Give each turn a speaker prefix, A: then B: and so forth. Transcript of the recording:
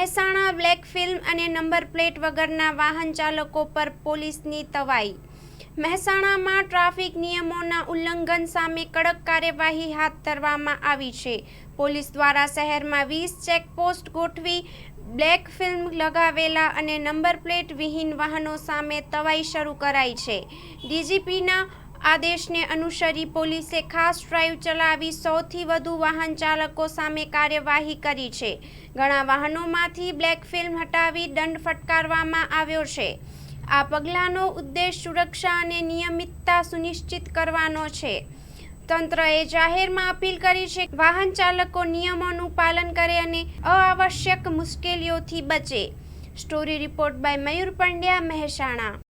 A: Mehsana, black film અને number plate વગરના વાહન ચાલકો પર પોલીસની તવાઈ. મહેસાણામાં ટ્રાફિક નિયમોના ઉલ્લંઘન સામે કડક કાર્યવાહી હાથ ધરવામાં આવી છે. પોલીસ દ્વારા શહેરમાં વીસ ચેકપોસ્ટ ગોઠવી, બ્લેક ફિલ્મ લગાવેલા અને નંબર પ્લેટ વિહીન વાહનો સામે તવાઈ શરૂ કરાઈ છે. ડીજીપીના આદેશને અનુસરી પોલીસે ખાસ ડ્રાઈવ ચલાવી સૌથી વધુ વાહન ચાલકો સામે કાર્યવાહી કરી છે. ઘણા વાહનોમાંથી બ્લેક ફિલ્મ હટાવી દંડ ફટકારવામાં આવ્યો છે. આ પગલાંનો ઉદ્દેશ સુરક્ષા અને નિયમિતતા સુનિશ્ચિત કરવાનો છે. તંત્રએ જાહેરમાં અપીલ કરી છે વાહન ચાલકો નિયમોનું પાલન કરે અને અઆવશ્યક મુશ્કેલીઓથી બચે. Story report by Mayur Pandya, Mehsana.